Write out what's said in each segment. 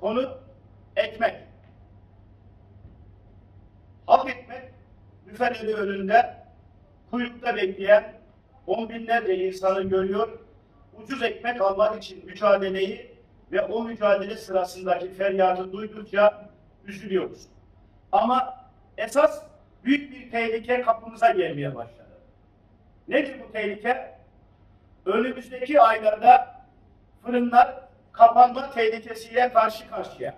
Konu ekmek. Hak ekmek büfeleri önünde kuyrukta bekleyen on binlerce insanı görüyor. Ucuz ekmek almak için mücadeleyi ve o mücadele sırasındaki feryadı duydukça üzülüyoruz. Ama esas büyük bir tehlike kapımıza gelmeye başladı. Nedir bu tehlike? Önümüzdeki aylarda fırınlar kapanma tehlikesiyle karşı karşıya.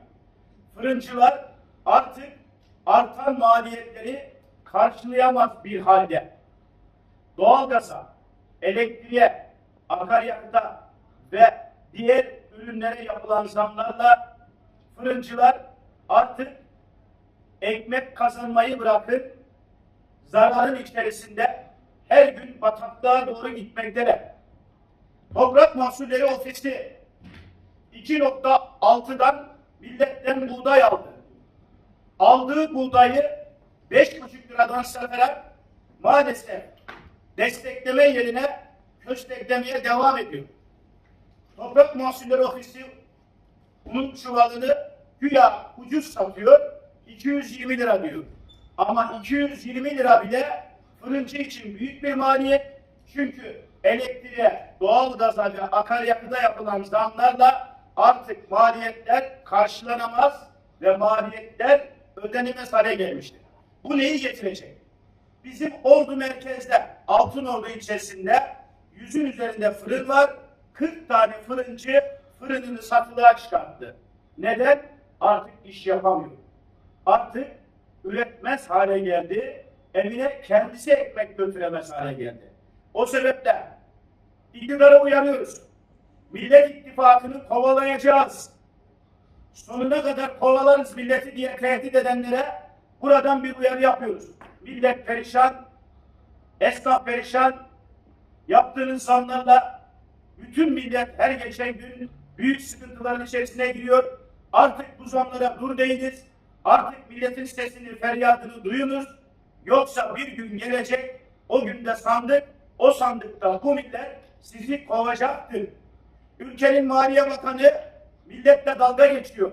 Fırıncılar artık artan maliyetleri karşılayamaz bir halde. Doğalgaza, elektriğe, akaryakıta ve diğer ürünlere yapılan zamlarla fırıncılar artık ekmek kazanmayı bırakın, zararın içerisinde her gün bataklığa doğru gitmekteler. Toprak Mahsulleri Ofisi 2.6'dan milletten buğday aldı. Aldığı buğdayı 5,5 liradan satarak maalesef destekleme yerine kösteklemeye devam ediyor. Toprak Mahsulleri Ofisi unun çuvalını güya ucuz satıyor, 220 lira diyor. Ama 220 lira bile fırıncı için büyük bir maliyet. Çünkü elektriğe, doğalgaza ve akaryakıda yapılan zamlarla artık maliyetler karşılanamaz ve maliyetler ödenemez hale gelmiştir. Bu neyi getirecek? Bizim Ordu merkezde, Altınordu ilçesinde yüzün üzerinde fırın var. 40 tane fırıncı fırınını satılığa çıkarttı. Neden? Artık iş yapamıyor. Artık üretmez hale geldi. Evine kendisi ekmek götüremez hale geldi. O sebeple iktidara uyanıyoruz. Millet İttifakı'nı kovalayacağız. Sonuna kadar kovalarız milleti diye tehdit edenlere buradan bir uyarı yapıyoruz. Millet perişan, esnaf perişan, yaptığınız zamlarla bütün millet her geçen gün büyük sıkıntıların içerisine giriyor. Artık bu zamlara dur deyiniz. Artık milletin sesini, feryadını duyunuz. Yoksa bir gün gelecek, o günde sandık, o sandıkta bu millet sizi kovacaktır. Ülkenin Maliye Bakanı milletle dalga geçiyor.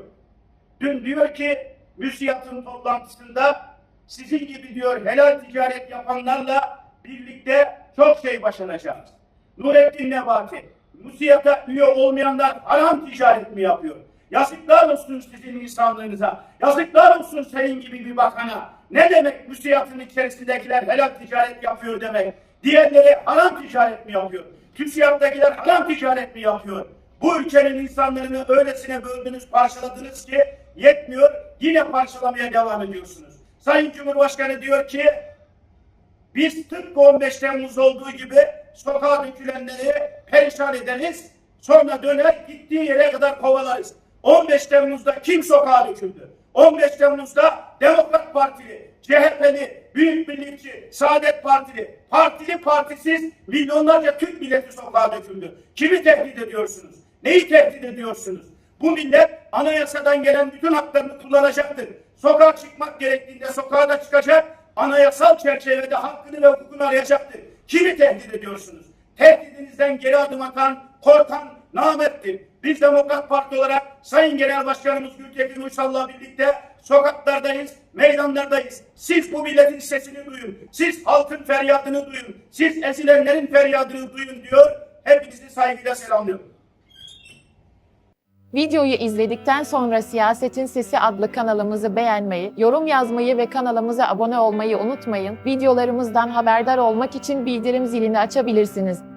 Dün diyor ki müsiyatın toplantısında sizin gibi diyor helal ticaret yapanlarla birlikte çok şey başaracağız. Nurettin Nebati, müsiyata üye olmayanlar haram ticaret mi yapıyor? Yazıklar olsun sizin insanlığınıza. Yazıklar olsun senin gibi bir bakana. Ne demek müsiyatın içerisindekiler helal ticaret yapıyor demek? Diğerleri haram ticaret mi yapıyor? TÜSİAD'dakiler haram ticaret mi yapıyor? Bu ülkenin insanlarını öylesine böldünüz, parçaladınız ki yetmiyor. Yine parçalamaya devam ediyorsunuz. Sayın Cumhurbaşkanı diyor ki biz tıpkı 15 Temmuz olduğu gibi sokağa dökülenleri perişan ederiz. Sonra döner gittiği yere kadar kovalarız. 15 Temmuz'da kim sokağa döküldü? 15 Temmuz'da Demokrat Partili, CHP'li, Büyük Birlikçi, Saadet Partili, partili partisiz milyonlarca Türk milleti sokağa döküldü. Kimi tehdit ediyorsunuz? Neyi tehdit ediyorsunuz? Bu millet anayasadan gelen bütün haklarını kullanacaktır. Sokağa çıkmak gerektiğinde sokağa da çıkacak. Anayasal çerçevede hakkını ve hukukunu arayacaktır. Kimi tehdit ediyorsunuz? Tehdidinizden geri adım atan, korkan namerttir. Biz Demokrat Parti olarak Sayın Genel Başkanımız Gültekin Uysal'la birlikte sokaklardayız, meydanlardayız. Siz bu milletin sesini duyun. Siz halkın feryadını duyun. Siz ezilenlerin feryadını duyun diyor. Hepinizi saygıyla selamlıyorum. Videoyu izledikten sonra Siyasetin Sesi adlı kanalımızı beğenmeyi, yorum yazmayı ve kanalımıza abone olmayı unutmayın. Videolarımızdan haberdar olmak için bildirim zilini açabilirsiniz.